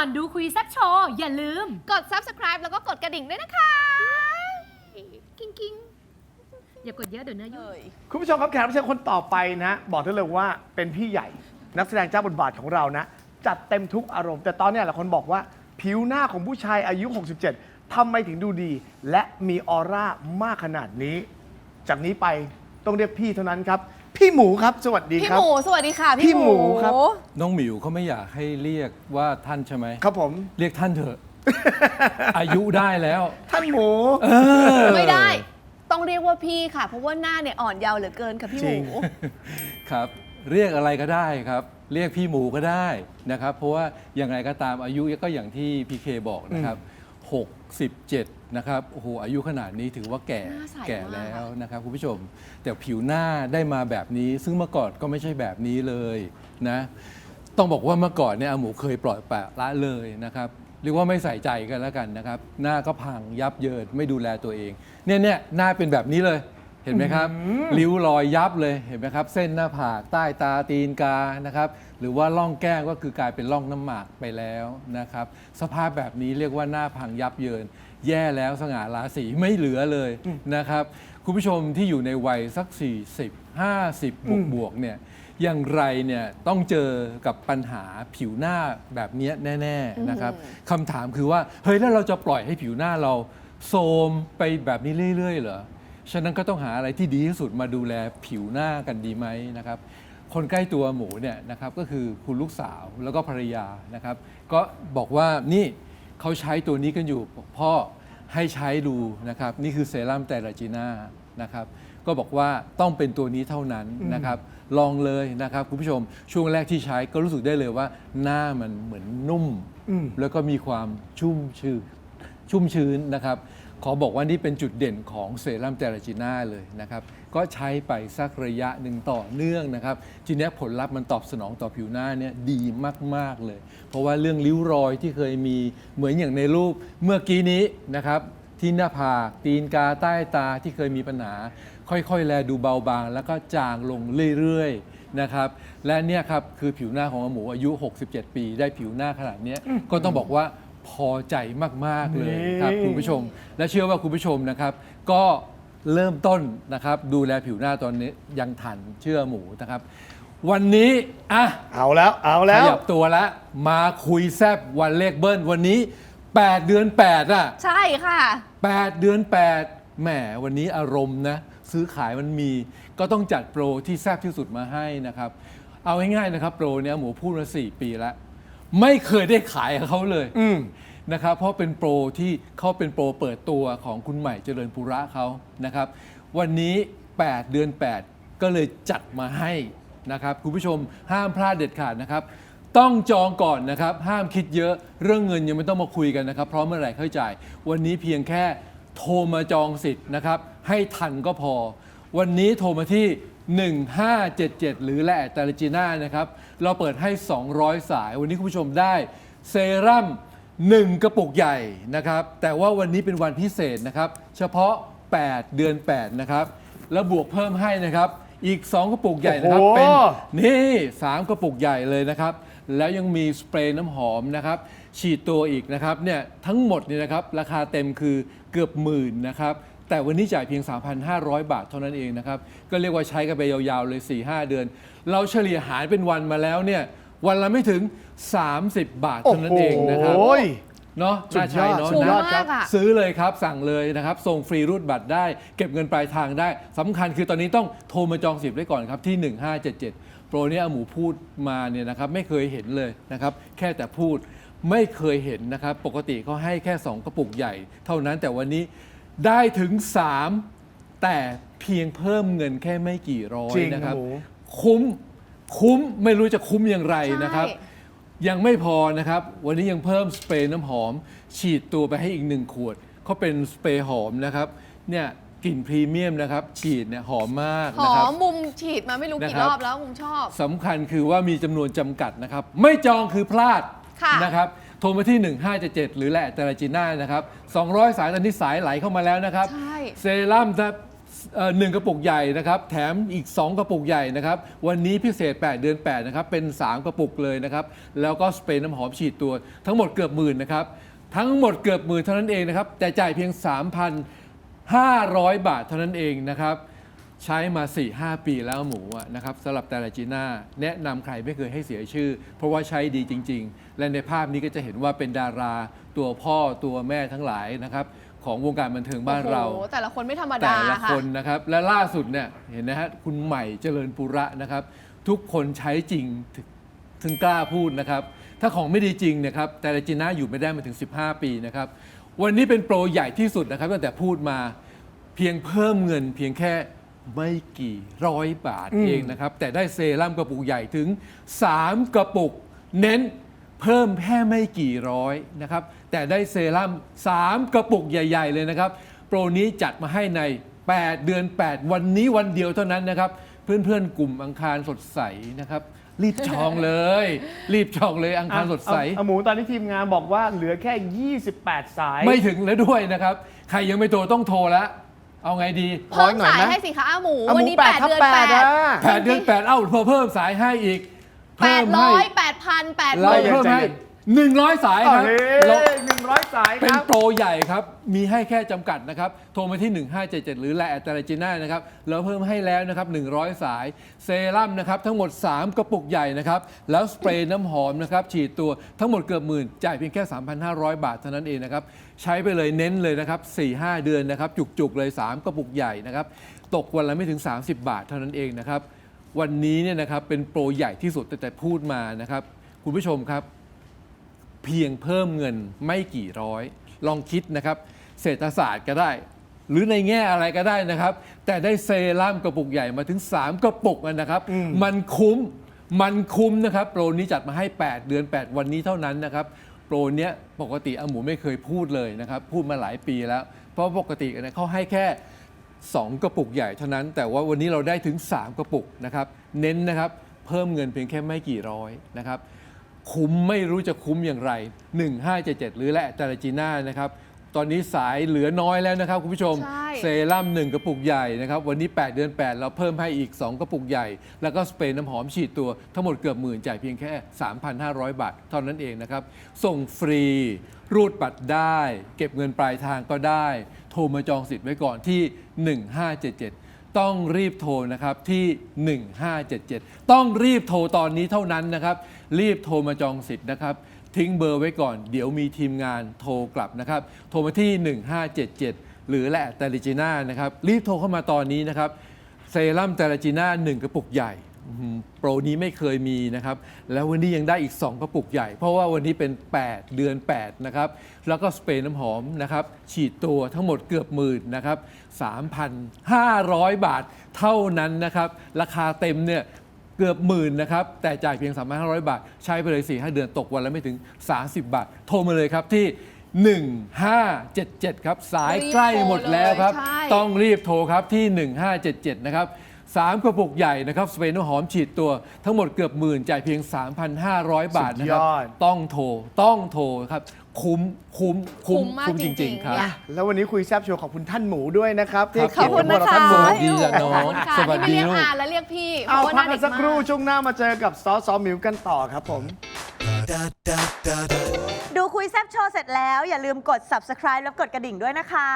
ก่อนดูคุยแซบโชว์ อย่าลืม กด subscribe แล้วก็กดกระดิ่งด้วยนะคะ กิ้งกิ้งอย่ากดเยอะเดี๋ยวเนื้อยุ่งคุณผู้ชมครับแขกรับเชิญคนต่อไปนะ บอกได้เลยว่าเป็นพี่ใหญ่ นักแสดงเจ้าบทบาทของเรานะ จัดเต็มทุกอารมณ์ แต่ตอนเนี้ยหลายคนบอกว่าผิวหน้าของผู้ชายอายุ 67ทำไมถึงดูดี และมีออร่ามากขนาดนี้ จากนี้ไปต้องเรียกพี่เท่านั้นครับ พี่หมูครับ สวัสดีพี่ครัหบ มูสวัสดีค่ะ พี่พี่หมูครับ น้องหมิวเขาไม่อยากให้เรียกว่าท่านใช่ไหม ครับผม เรียกท่านเถอะ อายุได้แล้ว ท่านหมูไม่ได้ ต้องเรียกว่าพี่ค่ะ เพราะว่าหน้าเนี่ยอ่อนเยาว์เหลือเกินค่ะพี่หจริมูง ครับ เรียกอะไรก็ได้ครับ เรียกพี่หมูก็ได้นะครับ เพราะว่าอย่างไรก็ตามอายุก็อย่างที่พีเคบอกนะครับ 67 นะครับ โอ้โห อายุขนาดนี้ถือว่าแก่หน้าใสแก่มากแล้วนะครับคุณผู้ชม แต่ผิวหน้าได้มาแบบนี้ ซึ่งเมื่อก่อนก็ไม่ใช่แบบนี้เลยนะ ต้องบอกว่าเมื่อก่อนเนี่ยอาหมูเคยปล่อยปละละเลยนะครับ เรียกว่าไม่ใส่ใจกันแล้วกันนะครับ หน้าก็พังยับเยินไม่ดูแลตัวเอง เนี่ยเนี่ยหน้าเป็นแบบนี้เลยเห็นไหมครับริ้วรอยยับเลยเห็นไหมครับ เส้นหน้าผากใต้ตาตีนกานะครับหรือว่าร่องแก้มก็คือกลายเป็นร่องน้ำหมากไปแล้วนะครับ สภาพแบบนี้เรียกว่าหน้าพังยับเยิน แย่แล้วสง่าราศีไม่เหลือเลยนะครับ คุณผู้ชมที่อยู่ในวัยสัก 40 50 บวกบวกๆเนี่ยอย่างไรเนี่ยต้องเจอกับปัญหาผิวหน้าแบบเนี้ยแน่ ๆนะครับคำถามคือว่าเฮ้ยแล้วเราจะปล่อยให้ผิวหน้าเราโทรมไปแบบนี้เรื่อยๆเหรอ ฉะนั้นก็ต้องหาอะไรที่ดีที่สุดมาดูแลผิวหน้ากันดีไหมนะครับคนใกล้ตัวหมูเนี่ยนะครับก็คือคุณลูกสาวแล้วก็ภรรยานะครับ ก็บอกว่านี่เขาใช้ตัวนี้กันอยู่บอกพ่อให้ใช้ดูนะครับ นี่คือเซรั่มแต่ละจีน่านะครับ ก็บอกว่าต้องเป็นตัวนี้เท่านั้นนะครับ ลองเลยนะครับคุณผู้ชมช่วงแรกที่ใช้ก็รู้สึกได้เลยว่า หน้ามันเหมือนนุ่มอืมแล้วก็มีความชุ่มชื้นชุ่มชื้นนะครับ ขอบอกว่านี่เป็นจุดเด่นของเซรั่มเตราจีน่าเลยนะครับ ก็ใช้ไปสักระยะหนึ่งต่อเนื่องนะครับทีเนี้ยผลลัพธ์มันตอบสนองต่อผิวหน้าเนี่ยดีมาก ๆ เลย เพราะว่าเรื่องริ้วรอยที่เคยมีเหมือนอย่างในรูปเมื่อกี้นี้นะครับที่หน้าผากตีนกาใต้ตาที่เคยมีปัญหา ค่อยๆ แลดูเบาบาง แล้วก็จางลงเรื่อยๆนะครับและเนี่ยครับคือผิวหน้าของอาหมูอายุ 67 ปี ได้ผิวหน้าขนาดเนี้ยก็ต้องบอกว่า พอใจมาก ๆ เลยครับนี่คุณผู้ชม และเชื่อว่าคุณผู้ชมนะครับ ก็เริ่มต้นนะครับ ดูแลผิวหน้าตอนนี้ยังทันเชื่อหมูนะครับ วันนี้อะเอาแล้วเอาขแล้วยับตัวแล้วมาคุยแซบวันเลขเบิ้ลวันนี้ 8 เดือน 8 อะ ใช่ค่ะ 8 เดือน 8แหมวันนี้อารมณ์นะ ซื้อขายมันมี ก็ต้องจัดโปรที่แซ่บที่สุดมาให้นะครับ เอาง่ายๆนะครับ โปรเนี้ยหมูพูดมา 4 ปีแล้ว ไม่เคยได้ขายกับเขาเลยอืม นะครับเพราะเป็นโปรที่เขาเป็นโปรเปิดตัวของคุณใหม่เจริญปุระเขานะครับ วันนี้ 8 เดือน 8 ก็เลยจัดมาให้นะครับคุณผู้ชมห้ามพลาดเด็ดขาดนะครับ ต้องจองก่อนนะครับ ห้ามคิดเยอะเรื่องเงินยังไม่ต้องมาคุยกันนะครับ เพราะเมื่อไหร่ค่อยจ่าย วันนี้เพียงแค่โทรมาจองสิทธิ์นะครับ ให้ทันก็พอ วันนี้โทรมาที่ 1577 หรือแหละตาลจีน่านะครับ เราเปิดให้ 200 สาย วันนี้คุณผู้ชมได้เซรั่ม1 กระปุกใหญ่นะครับ แต่ว่าวันนี้เป็นวันพิเศษนะครับ เฉพาะ 8 เดือน 8 นะครับ แล้วบวกเพิ่มให้นะครับ อีก 2 กระปุกใหญ่นะครับโอ้โหเป็น นี่ 3 กระปุกใหญ่เลยนะครับ แล้วยังมีสเปรย์น้ำหอมนะครับ ฉีดตัวอีกนะครับ เนี่ย ทั้งหมดเนี่ยนะครับ ราคาเต็มคือเกือบหมื่นนะครับ แต่วันนี้จ่ายเพียง 3,500 บาทเท่านั้นเองนะครับ ก็เรียกว่าใช้กันไปยาวๆเลย 4-5 เดือน เราเฉลี่ยหารเป็นวันมาแล้วเนี่ยวันละไม่ถึง 30 บาทเท่านั้นเองนะครับ โอ้ย เนาะสุน่าดยใช้อดเนาะสุดยอดนะครับมากอะซื้อเลยครับ สั่งเลยนะครับ ส่งฟรีรูดบัตรได้ เก็บเงินปลายทางได้ สำคัญคือตอนนี้ต้องโทรมาจองสิบไว้ก่อนครับที่ 1577 โปรเนี้อาหมูพูดมาเนี่ยนะครับ ไม่เคยเห็นเลยนะครับ แค่แต่พูดไม่เคยเห็นนะครับ ปกติเขาให้แค่ 2 กระปุกใหญ่ เท่านั้นแต่วันนี้ ได้ถึง 3 แต่เพียงเพิ่มเงินแค่ไม่กี่ร้อยจริงนะครับหมูคุ้มคุ้มไม่รู้จะคุ้มอย่างไรนะครับ ใช่ ยังไม่พอนะครับ วันนี้ยังเพิ่มสเปรย์น้ำหอม ฉีดตัวไปให้อีกหนึ่งขวดเขาเป็นสเปรย์หอมนะครับเนี่ยกลิ่นพรีเมียมนะครับกลิ่นเนี่ยหอมมากหนะอครับ มมุมฉีดมาไม่รู้กี่นะครับ รอบแล้วมุมชอบ สำคัญคือว่ามีจำนวนจำกัดนะครับ ไม่จองคือพลาดค่ะ นะครับ โทรมาที่ 1577 หรือแหละแต่ละจีน่านะครับ 200 สายตอนนี้สายไหลเข้ามาแล้วนะครับ ใช่ เซรั่มเอ่อหนึ่งกระปุกใหญ่นะครับ แถมอีก 2 กระปุกใหญ่นะครับ วันนี้พิเศษ 8 เดือน 8 นะครับ เป็น 3 กระปุกเลยนะครับ แล้วก็สเปรย์น้ำหอมฉีดตัว ทั้งหมดเกือบหมื่นนะครับ ทั้งหมดเกือบหมื่นเท่านั้นเองนะครับ แต่จ่ายเพียง 3,500 บาทเท่านั้นเองนะครับ ใช้มา 4-5 ปีแล้วหมูอะนะครับสำหรับแต่ละจีน่าแนะนำใครไม่เคยให้เสียชื่อ เพราะว่าใช้ดีจริง ๆ และในภาพนี้ก็จะเห็นว่าเป็นดาราตัวพ่อตัวแม่ทั้งหลายนะครับของวงการบันเทิงบ้านเรา โอ้โหแต่ละคนไม่ธรรมดาแต่ละค่ะ คนนะครับและล่าสุดเนี่ยเห็นนะฮะคุณใหม่เจริญปุระนะครับ ทุกคนใช้จริงถึงถึงกล้าพูดนะครับ ถ้าของไม่ดีจริงเนะครับแต่ละจีน่าอยู่ไม่ได้มาถึง 15 ปีนะครับ วันนี้เป็นโปรใหญ่ที่สุดนะครับตั้งแต่พูดมาเพียงเพิ่มเงินเพียงแค่ไม่กี่ร้อยบาทเองนะครับ แต่ได้เซรั่มกระปุกใหญ่ถึง 3 กระปุก เน้น เพิ่มแค่ไม่กี่ร้อยนะครับ แต่ได้เซรั่ม3 กระปุกใหญ่ ๆ เลยนะครับ โปรนี้จัดมาให้ใน 8 เดือน 8 วันนี้วันเดียวเท่านั้นนะครับ เพื่อนๆ กลุ่มอังคารสดใสนะครับ รีบจองเลย รีบจองเลยอังคารสดใสอะอะหมูตอนนี้ทีมงานบอกว่าเหลือแค่ 28 สาย ไม่ถึงแล้วด้วยนะครับ ใครยังไม่โทรต้องโทรแล้วเอาไงดีขอเพิ่อีมกหน่อยสายนะให้สิคะอาหมูอะหวันมูนี้แปแปดดทับเดือนแปแปดดอะแปดเดือนแปดเอ้าพอเพิ่มสายให้อีก แปเพิ่ดมร้ให้อยแปดพันแปดหเรามื่น เพิ่มให้หนึ่งร้อยสายครับเฮ้เรายหนึ่งร้อยสายคเป็นรับ โปรใหญ่ครับ มีให้แค่จำกัดนะครับ โทรมาที่ 1577 หรือแลแอตตาลจีน่านะครับเราเพิ่มให้แล้วนะครับ 100 สาย เซรั่มนะครับ ทั้งหมด 3 กระปุกใหญ่นะครับ แล้วสเปรย์น้ำหอมนะครับ ฉีดตัวทั้งหมดเกือบหมื่น จ่ายเพียงแค่ 3,500 บาทเท่านั้นเองนะครับ ใช้ไปเลยเน้นเลยนะครับ 4-5 เดือนนะครับ จุกๆ เลย 3 กระปุกใหญ่นะครับ ตกวันละไม่ถึง 30 บาทเท่านั้นเองนะครับ วันนี้เนี่ยนะครับเป็นโปรใหญ่ที่สุดตั้งแต่พูดมานะครับ คุณผู้ชมครับ เพียงเพิ่มเงินไม่กี่ร้อย ลองคิดนะครับ เศรษฐศาสตร์ก็ได้ หรือในแง่อะไรก็ได้นะครับ แต่ได้เซรั่มกระปุกใหญ่มาถึง 3 กระปุกนะครับ มันคุ้มมันคุ้มนะครับ โปรนี้จัดมาให้ 8 เดือน 8 วันนี้เท่านั้นนะครับโปรเนี้ยปกติอาหมูไม่เคยพูดเลยนะครับ พูดมาหลายปีแล้ว เพราะปกติเนี่ยเขาให้แค่ 2 กระปุกใหญ่เท่านั้น แต่ว่าวันนี้เราได้ถึง 3 กระปุกนะครับ เน้นนะครับ เพิ่มเงินเพียงแค่ไม่กี่ร้อยนะครับ คุ้มไม่รู้จะคุ้มอย่างไร 1577 หรือและแต่ลจีน่านะครับ ตอนนี้สายเหลือน้อยแล้วนะครับคุณผู้ชม ใช่ เซรั่ม1กระปุกใหญ่นะครับ วันนี้ 8 เดือน 8 เราเพิ่มให้อีก 2 กระปุกใหญ่ แล้วก็สเปรย์น้ำหอมฉีดตัวทั้งหมดเกือบหมื่นจ่ายเพียงแค่ 3,500 บาทเท่านั้นเองนะครับ ส่งฟรี รูดบัตรได้ เก็บเงินปลายทางก็ได้ โทรมาจองสิทธิ์ไว้ก่อนที่ 1577 ต้องรีบโทรนะครับที่ 1577 ต้องรีบโทรตอนนี้เท่านั้นนะครับ รีบโทรมาจองสิทธิ์นะครับ ทิ้งเบอร์ไว้ก่อน เดี๋ยวมีทีมงานโทรกลับนะครับ โทรมาที่ 1577 หรือแหละแตลิจิน่านะครับ รีบโทรเข้ามาตอนนี้นะครับ เซรั่มแตละจีน่า1กระปุกใหญ่โปรนี้ไม่เคยมีนะครับ แล้ววันนี้ยังได้อีก 2 กระปุกใหญ่ เพราะว่าวันนี้เป็น 8 เดือน 8 นะครับ แล้วก็สเปรย์น้ำหอมนะครับ ฉีดตัวทั้งหมดเกือบหมื่นนะครับ 3,500 บาทเท่านั้นนะครับ ราคาเต็มเนี่ย เกือบหมื่นนะครับ แต่จ่ายเพียง 3,500 บาท ใช้ไปเลย 4-5 เดือนตกวันละไม่ถึง 30 บาท โทรมาเลยครับที่ 1577 ครับ สายใกล้หมดแล้วครับใช่ ต้องรีบโทรครับที่ 1577 นะครับ3กระปุกใหญ่นะครับสเปรย์น้ำหอมฉีดตัวทั้งหมดเกือบหมื่นจ่ายเพียง 3,500 บาทนะครับ สุดยอด ต้องโทร ต้องโทรครับ คุ้มคุ้มคุ้มคุ้มมากคุ้มจจริริงงๆๆ ครับ เนี่ยแล้ววันนี้คุยแซบโชว์ขอบคุณท่านหมูด้วยนะครับที่ครับให้เกียรติขอบคุณกับพวกเราท่านหมูนะคะสวัสดีจ้ะน้องค่ะสวัสที่ไม่ดีเรียกลูกอ่านแล้วเรียกพี่เพเอาราะว่าหพัน้ากเด็กันกสักครู่มากช่วงหน้ามาเจอกับซอสซอมิวกันต่อครับผม ดูคุยแซบโชว์เสร็จแล้ว อย่าลืมกด subscribe แล้วกดกระดิ่งด้วยนะคะ